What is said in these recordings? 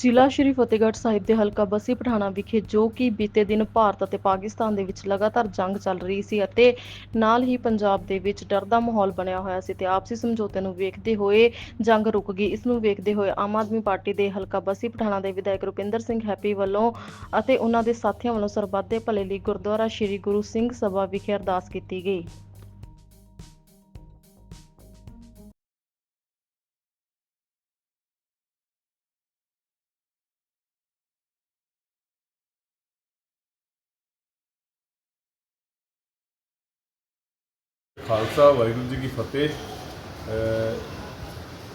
ਜ਼ਿਲ੍ਹਾ ਸ਼੍ਰੀ ਫਤਿਹਗੜ੍ਹ ਸਾਹਿਬ ਦੇ ਹਲਕਾ ਬੱਸੀ ਪਠਾਣਾ ਵਿਖੇ ਜੋ ਕਿ ਬੀਤੇ ਦਿਨ ਭਾਰਤ ਅਤੇ ਪਾਕਿਸਤਾਨ ਦੇ ਵਿੱਚ ਲਗਾਤਾਰ ਜੰਗ ਚੱਲ ਰਹੀ ਸੀ ਅਤੇ ਨਾਲ ਹੀ ਪੰਜਾਬ ਦੇ ਵਿੱਚ ਡਰ ਦਾ ਮਾਹੌਲ ਬਣਿਆ ਹੋਇਆ ਸੀ ਤੇ ਆਪਸੀ ਸਮਝੌਤੇ ਨੂੰ ਵੇਖਦੇ ਹੋਏ ਜੰਗ ਰੁਕ ਗਈ। ਇਸ ਨੂੰ ਵੇਖਦੇ ਹੋਏ ਆਮ ਆਦਮੀ ਪਾਰਟੀ ਦੇ ਹਲਕਾ ਬੱਸੀ ਪਠਾਣਾ ਦੇ ਵਿਧਾਇਕ ਰੁਪਿੰਦਰ ਸਿੰਘ ਹੈਪੀ ਵੱਲੋਂ ਅਤੇ ਉਹਨਾਂ ਦੇ ਸਾਥੀਆਂ ਵੱਲੋਂ ਸਰਬੱਤ ਦੇ ਭਲੇ ਲਈ ਗੁਰਦੁਆਰਾ ਸ਼੍ਰੀ ਗੁਰੂ ਸਿੰਘ ਸਭਾ ਵਿਖੇ ਅਰਦਾਸ ਕੀਤੀ ਗਈ। ਖਾਲਸਾ, ਵਾਹਿਗੁਰੂ ਜੀ ਕੀ ਫਤਿਹ।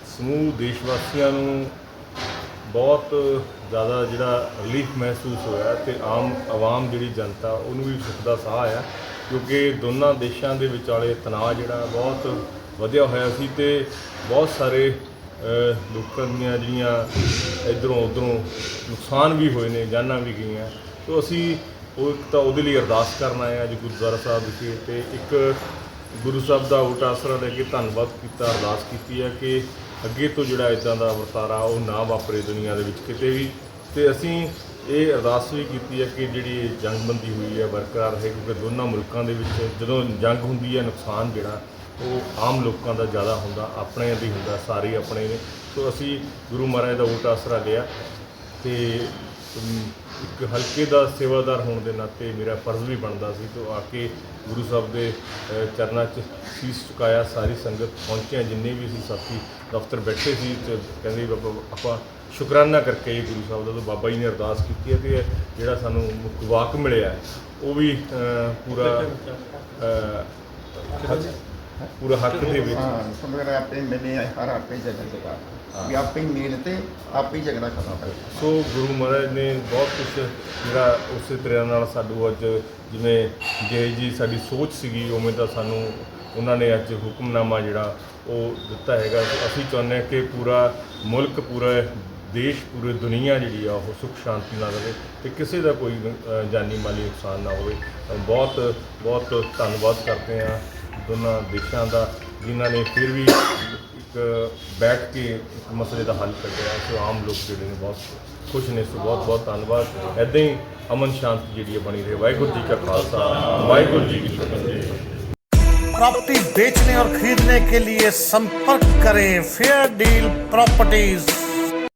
ਸਮੂਹ ਦੇਸ਼ ਵਾਸੀਆਂ ਨੂੰ ਬਹੁਤ ਜ਼ਿਆਦਾ ਜਿਹੜਾ ਰਿਲੀਫ ਮਹਿਸੂਸ ਹੋਇਆ ਤੇ ਆਮ ਆਵਾਮ ਜਿਹੜੀ ਜਨਤਾ, ਉਹਨੂੰ ਵੀ ਸੁੱਖ ਦਾ ਸਾਹ ਆਇਆ ਕਿਉਂਕਿ ਦੋਨਾਂ ਦੇਸ਼ਾਂ ਦੇ ਵਿਚਾਲੇ ਤਣਾਅ ਜਿਹੜਾ ਬਹੁਤ ਵਧਿਆ ਹੋਇਆ ਸੀ ਤੇ ਬਹੁਤ ਸਾਰੇ ਲੋਕਾਂ ਦੀਆਂ ਜਿਹੜੀਆਂ ਇਧਰੋਂ ਉਧਰੋਂ ਨੁਕਸਾਨ ਵੀ ਹੋਏ ਨੇ, ਜਾਨਾਂ ਵੀ ਗਈਆਂ। ਤੋਂ ਅਸੀਂ ਉਹ ਇੱਕ ਤਾਂ ਉਹਦੇ ਲਈ ਅਰਦਾਸ ਕਰਨ ਆਏ ਅੱਜ ਗੁਰਦੁਆਰਾ ਸਾਹਿਬ ਵਿਖੇ ਤੇ ਇੱਕ ਗੁਰੂ ਸਾਹਿਬ ਦਾ ਓਟ ਆਸਰਾ ਲੈ ਕੇ ਧੰਨਵਾਦ ਕੀਤਾ, ਅਰਦਾਸ ਕੀਤੀ ਹੈ ਕਿ ਅੱਗੇ ਤੋਂ ਜਿਹੜਾ ਇਦਾਂ ਦਾ ਵਰਤਾਰਾ ਉਹ ਨਾ ਵਾਪਰੇ ਦੁਨੀਆ ਦੇ ਵਿੱਚ ਕਿਤੇ ਵੀ। ਤੇ ਅਸੀਂ ਇਹ ਅਰਦਾਸ ਵੀ ਕੀਤੀ ਹੈ ਕਿ ਜਿਹੜੀ ਇਹ ਜੰਗਬੰਦੀ ਹੋਈ ਹੈ, ਬਰਕਰਾਰ ਰਹੇ ਕਿਉਂਕਿ ਦੋਨਾਂ ਮੁਲਕਾਂ ਦੇ ਵਿੱਚ ਜਦੋਂ ਜੰਗ ਹੁੰਦੀ ਹੈ, ਨੁਕਸਾਨ ਜਿਹੜਾ ਉਹ ਆਮ ਲੋਕਾਂ ਦਾ ਜ਼ਿਆਦਾ ਹੁੰਦਾ ਆਪਣੇ ਦੀ ਹੁੰਦਾ, ਸਾਰੇ ਆਪਣੇ ਨੇ। ਸੋ ਅਸੀਂ ਗੁਰੂ ਮਹਾਰਾਜ ਦਾ ਓਟ ਆਸਰਾ ਲਿਆ ਤੇ ਇੱਕ ਹਲਕੇ ਦਾ ਸੇਵਾਦਾਰ ਹੋਣ ਦੇ ਨਾਤੇ ਮੇਰਾ ਫਰਜ਼ ਵੀ ਬਣਦਾ ਸੀ ਤੋਂ ਆ ਕੇ ਗੁਰੂ ਸਾਹਿਬ ਦੇ ਚਰਨਾਂ 'ਚ ਸੀਸ ਝੁਕਾਇਆ ਸਾਰੀ ਸੰਗਤ ਪਹੁੰਚਿਆ, ਜਿੰਨੇ ਵੀ ਸੀ ਸਾਥੀ ਦਫ਼ਤਰ ਬੈਠੇ ਸੀ ਤੇ ਕਹਿੰਦੇ ਬਾਬਾ, ਆਪਾਂ ਸ਼ੁਕਰਾਨਾ ਕਰਕੇ ਗੁਰੂ ਸਾਹਿਬ ਦਾ ਤੋਂ ਬਾਬਾ ਜੀ ਨੇ ਅਰਦਾਸ ਕੀਤੀ ਹੈ ਕਿ ਜਿਹੜਾ ਸਾਨੂੰ ਵਾਕ ਮਿਲਿਆ ਉਹ ਵੀ ਪੂਰਾ ਪੂਰਾ ਹੱਕ ਦੇ ਵਿੱਚ। ਹਾਂ ਸਮਝ ਆਪੇ ਮਿਲੇ ਹਰ ਆਪੇ ਜਗ੍ਹਾ ਜਗ੍ਹਾ ਵੀ ਆਪੇ ਹੀ ਮੇਲ ਤੇ ਆਪੇ ਝਗੜਾ ਕਰਨਾ ਪਏ ਸੋ ਗੁਰੂ ਮਹਾਰਾਜ ਨੇ ਬਹੁਤ ਕੁਝ ਜਿਹੜਾ ਉਸੇ ਤਰ੍ਹਾਂ ਨਾਲ ਸਾਨੂੰ ਅੱਜ ਜਿਵੇਂ ਜੇ ਜੀ ਸਾਡੀ ਸੋਚ ਸੀਗੀ ਉਵੇਂ ਦਾ ਸਾਨੂੰ ਉਹਨਾਂ ਨੇ ਅੱਜ ਹੁਕਮਨਾਮਾ ਜਿਹੜਾ ਉਹ ਦਿੱਤਾ ਹੈਗਾ। ਅਸੀਂ ਚਾਹੁੰਦੇ ਹਾਂ ਕਿ ਪੂਰਾ ਮੁਲਕ ਪੂਰਾ ਦੇਸ਼ ਪੂਰੀ ਦੁਨੀਆ ਜਿਹੜੀ ਆ ਉਹ ਸੁਖ ਸ਼ਾਂਤੀ ਨਾਲ ਰਹੇ ਤੇ ਕਿਸੇ ਦਾ ਕੋਈ ਜਾਨੀ ਮਾਲੀ ਨੁਕਸਾਨ ਨਾ ਹੋਵੇ। ਬਹੁਤ ਬਹੁਤ ਧੰਨਵਾਦ ਕਰਦੇ ਹਾਂ। ਦੋਨਾਂ ਦੇਸ਼ਾਂ ਦਾ ਜਿਨ੍ਹਾਂ ਨੇ ਫਿਰ ਵੀ ਇੱਕ ਬੈਠ ਕੇ ਇੱਕ ਮਸਲੇ ਦਾ ਹੱਲ ਕੱਢਿਆ ਸੋ ਆਮ ਲੋਕ ਜਿਹੜੇ ਨੇ ਬਹੁਤ ਖੁਸ਼ ਨੇ ਸੋ ਬਹੁਤ ਬਹੁਤ ਧੰਨਵਾਦ ਐਦਾਂ ਹੀ ਅਮਨ ਸ਼ਾਂਤੀ ਜਿਹੜੀ ਹੈ ਬਣੀ ਰਹੇ ਵਾਹਿਗੁਰੂ ਜੀ ਕਾ ਖਾਲਸਾ ਵਾਹਿਗੁਰੂ ਜੀ ਕੀ ਫਤਿਹ प्रॉपर्टी बेचने और खरीदने के लिए संपर्क करें फेयर डील प्रॉपर्टीज